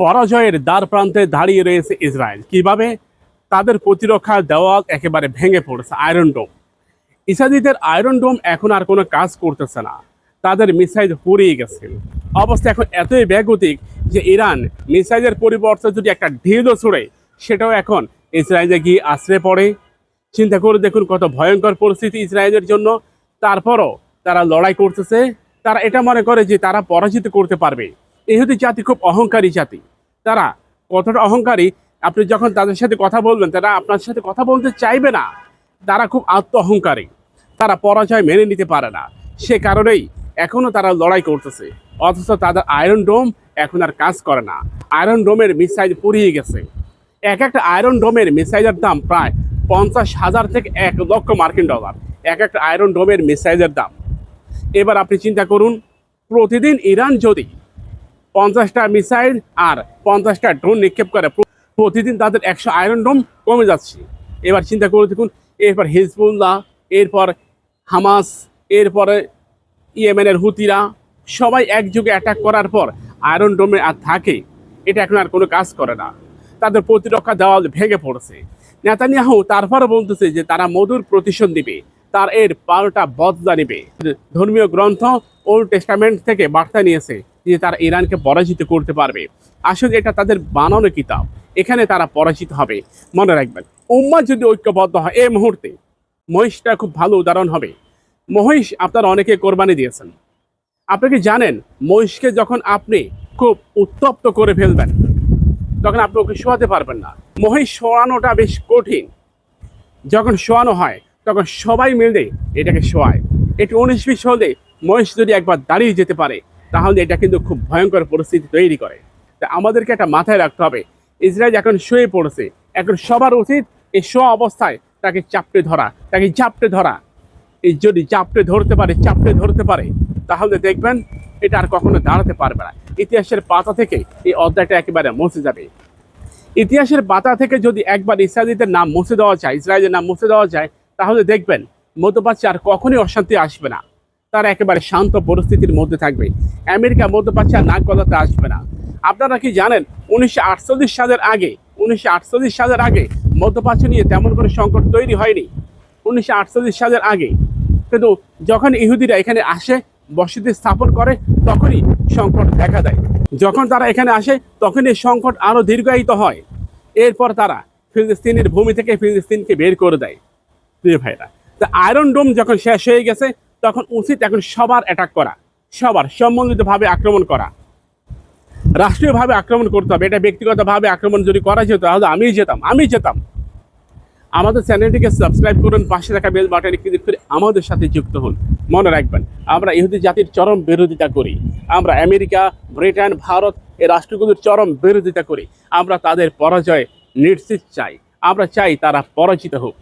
পরাজয়ের দ্বার প্রান্তে দাঁড়িয়ে রয়েছে ইসরায়েল। কীভাবে? তাদের প্রতিরক্ষা দেওয়াল একেবারে ভেঙে পড়েছে আয়রন ডোম ইসাদিদের আয়রন ডোম এখন আর কোনো কাজ করতেছে না। তাদের মিসাইল পুড়িয়ে গেছে। অবস্থা এখন এতই ব্যাগতিক যে ইরান মিসাইলের পরিবর্তে যদি একটা ঢিলও ছুড়ে, সেটাও এখন ইসরায়েলে গিয়ে আশ্রয় পড়ে। চিন্তা করে দেখুন কত ভয়ঙ্কর পরিস্থিতি ইসরায়েলের জন্য। তারপরও তারা লড়াই করতেছে। তারা এটা মনে করে যে তারা পরাজিত করতে পারবে। ইহুদি জাতি খুব অহংকারী জাতি। তারা কতটা অহংকারী, আপনি যখন তাদের সাথে কথা বলবেন, তারা আপনার সাথে কথা বলতে চাইবে না। তারা খুব আত্ম অহংকারী তারা পরাজয় মেনে নিতে পারে না। সে কারণেই এখনও তারা লড়াই করতেছে। অথচ তাদের আয়রন ডোম এখন আর কাজ করে না। আয়রন ডোমের মিসাইল পুড়িয়ে গেছে। এক একটা আয়রন ডোমের মিসাইলের দাম প্রায় পঞ্চাশ হাজার থেকে এক লক্ষ মার্কিন ডলার। এক একটা আয়রন ডোমের মিসাইলের দাম। এবার আপনি চিন্তা করুন, প্রতিদিন ইরান যদি পঞ্চাশটা মিসাইল আর পঞ্চাশটা ড্রোন নিক্ষেপ করে। প্রতিদিন তাদের একশো আয়রন ডোম কমে যাচ্ছে। এবার চিন্তা করে দেখুন, এরপর হিজবুল্লাহ, এরপর হামাস, এরপরে ইয়েমেনের হুতিরা, সবাই একযোগে অ্যাটাক করার পর আয়রন ডোমে আর থাকে। এটা এখন আর কোনো কাজ করে না। তাদের প্রতিরক্ষা দেওয়াল ভেঙে পড়ছে। নেতানিয়াহু তারপরও বলতেছে যে তারা মধুর প্রতিশোধ দিবে তার এর পাল্টা বদলা নেবে। ধর্মীয় গ্রন্থ, ওল্ড টেস্টামেন্ট থেকে বার্তা নিয়েছে। যে তারা ইরানকে পরাজিত করতে পারবে। আসলে এটা তাদের বানানো কিতাব। এখানে তারা পরাজিত হবে। মনে রাখবেন উম্মা যদি ঐক্যবদ্ধ হয়, এই মুহূর্তে মহিষটা খুব ভালো উদাহরণ হবে। মহিষ, আপনারা অনেকে কোরবানি দিয়েছেন। আপনি কি জানেন, মহিষকে যখন আপনি খুব উত্তপ্ত করে ফেলবেন, তখন আপনি ওকে শোয়াতে পারবেন না। মহিষ শোয়ানোটা বেশ কঠিন। যখন শোয়ানো হয়, তখন সবাই মিলে এটাকে শোয়ায়। একটু উনিশ বিশ হলে মহিষ যদি একবার দাঁড়িয়ে যেতে পারে তাহলে এটা কিন্তু খুব ভয়ঙ্কর পরিস্থিতি তৈরি করে। তা আমাদেরকে একটা মাথায় রাখতে হবে। ইসরায়েল এখন শুয়ে পড়েছে। এখন সবার উচিত এই শোয়া অবস্থায় তাকে চাপটে ধরা, তাকে চাপটে ধরা। এই যদি চাপটে ধরতে পারে চাপটে ধরতে পারে, তাহলে দেখবেন এটা আর কখনো দাঁড়াতে পারবে না। ইতিহাসের পাতা থেকে এই অধ্যায়টা একেবারে মুছে যাবে। ইতিহাসের পাতা থেকে যদি একবার ইসরায়েলিদের নাম মুছে দেওয়া যায়, ইসরায়েলের নাম মুছে দেওয়া যায়, তাহলে দেখবেন মধ্যপ্রাচ্যে আর কখনোই অশান্তি আসবে না। তারা একেবারে শান্ত পরিস্থিতির মধ্যে থাকবে। আমেরিকা মধ্যপ্রাচ্যে নাক গলাতে আসবে না। আপনারা কি জানেন, উনিশশো আটচল্লিশ সালের আগে, উনিশশো আটচল্লিশ সালের আগে মধ্যপ্রাচ্য নিয়ে তেমন কোনো সংকট তৈরি হয়নি। উনিশশো আটচল্লিশ সালের আগে। কিন্তু যখন ইহুদিরা এখানে আসে, বসতি স্থাপন করে, তখনই সংকট দেখা দেয়। যখন তারা এখানে আসে তখন এই সংকট আরও দীর্ঘায়িত হয়। এরপর তারা ফিলিস্তিনের ভূমি থেকে ফিলিস্তিনকে বের করে দেয়। প্রিয় ভাইরা তা আয়রন ডোম যখন শেষ হয়ে গেছে তখন উচিত এখন সবার অ্যাটাক করা, সবার সম্বন্ধিতভাবে আক্রমণ করা। রাষ্ট্রীয়ভাবে আক্রমণ করতে হবে, এটা ব্যক্তিগতভাবে আক্রমণ যদি করা যেত, তাহলে আমি যেতাম আমি যেতাম। আমাদের চ্যানেলটিকে সাবস্ক্রাইব করুন, পাশে থাকা বেল বাটনে ক্লিক করে আমাদের সাথে যুক্ত হন। মনে রাখবেন, আমরা ইহুদি জাতির চরম বিরোধিতা করি। আমরা আমেরিকা, ব্রিটেন, ভারত এই রাষ্ট্রগুলোর চরম বিরোধিতা করি। আমরা তাদের পরাজয় নিশ্চিত চাই, আমরা চাই তারা পরাজিত হোক।